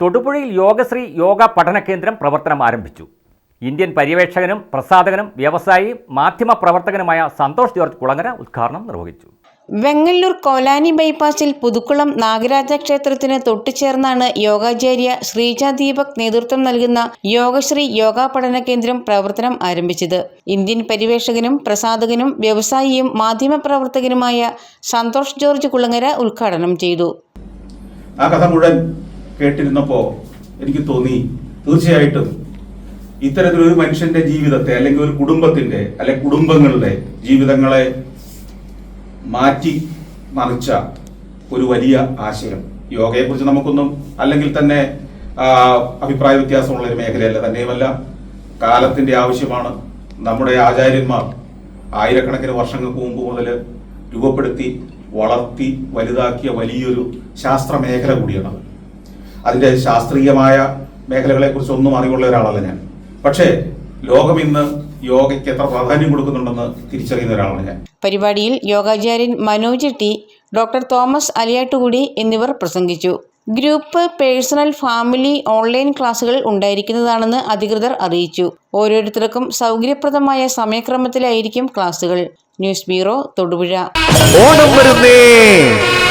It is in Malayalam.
തൊടുപുഴയിൽ യോഗശ്രീ യോഗ പഠന കേന്ദ്രം പ്രവർത്തനം ആരംഭിച്ചു. ഇന്ത്യൻ പര്യവേക്ഷകനും പ്രസാധകനും വ്യവസായി മാധ്യമ പ്രവർത്തകനുമായ സന്തോഷ് ജോർജ് കുളങ്ങര ഉദ്ഘാടനം നിർവഹിച്ചു. വെങ്ങല്ലൂർ കോലാനി ബൈപ്പാസിൽ പുതുക്കുളം നാഗരാജ ക്ഷേത്രത്തിന് തൊട്ടുചേർന്നാണ് യോഗാചാര്യ ശ്രീജ ദീപക് നേതൃത്വം നൽകുന്ന യോഗശ്രീ യോഗ പഠന കേന്ദ്രം പ്രവർത്തനം ആരംഭിച്ചത്. ഇന്ത്യൻ പരിവേഷകനും പ്രസാധകനും വ്യവസായിയും മാധ്യമ പ്രവർത്തകനുമായ സന്തോഷ് ജോർജ് കുളങ്ങര ഉദ്ഘാടനം ചെയ്തു. ആ കഥ മുഴുവൻ കേട്ടിരുന്നപ്പോൾ എനിക്ക് തോന്നി. തീർച്ചയായിട്ടും ഇത്തരത്തിലൊരു മനുഷ്യന്റെ ജീവിതത്തെ അല്ലെങ്കിൽ ഒരു കുടുംബത്തിന്റെ അല്ലെ കുടുംബങ്ങളുടെ ജീവിതങ്ങളെ മാറ്റി മറിച്ച ഒരു വലിയ ആശയം. യോഗയെക്കുറിച്ച് നമുക്കൊന്നും അല്ലെങ്കിൽ തന്നെ അഭിപ്രായ വ്യത്യാസമുള്ള ഒരു മേഖലയല്ല. തന്നെയുമല്ല കാലത്തിന്റെ ആവശ്യമാണ്. നമ്മുടെ ആചാര്യന്മാർ ആയിരക്കണക്കിന് വർഷങ്ങൾക്ക് മുമ്പ് മുതൽ രൂപപ്പെടുത്തി വളർത്തി വലുതാക്കിയ വലിയൊരു ശാസ്ത്ര മേഖല കൂടിയാണ്. അത്. അതിന്റെ ശാസ്ത്രീയമായ മേഖലകളെ കുറിച്ച് ഒന്നും അറിവുള്ള ഒരാളല്ല ഞാൻ. പക്ഷേ ലോകം ഇന്ന് യോഗയ്ക്ക് എത്ര പ്രാധാന്യം കൊടുക്കുന്നുണ്ടെന്ന് തിരിച്ചറിയുന്ന ഒരാളാണ് ഞാൻ. പരിപാടിയിൽ യോഗാചാര്യൻ മനോജ് ടി ഡോക്ടർ തോമസ് അലിയാട്ടുകുടി എന്നിവർ പ്രസംഗിച്ചു. ഗ്രൂപ്പ് പേഴ്സണൽ ഫാമിലി ഓൺലൈൻ ക്ലാസുകൾ ഉണ്ടായിരിക്കുന്നതാണെന്ന് അധികൃതർ അറിയിച്ചു. ഓരോരുത്തർക്കും സൗകര്യപ്രദമായ സമയക്രമത്തിലായിരിക്കും ക്ലാസുകൾ. News bureau Thodupuzha. ഓണം വരുന്നേ!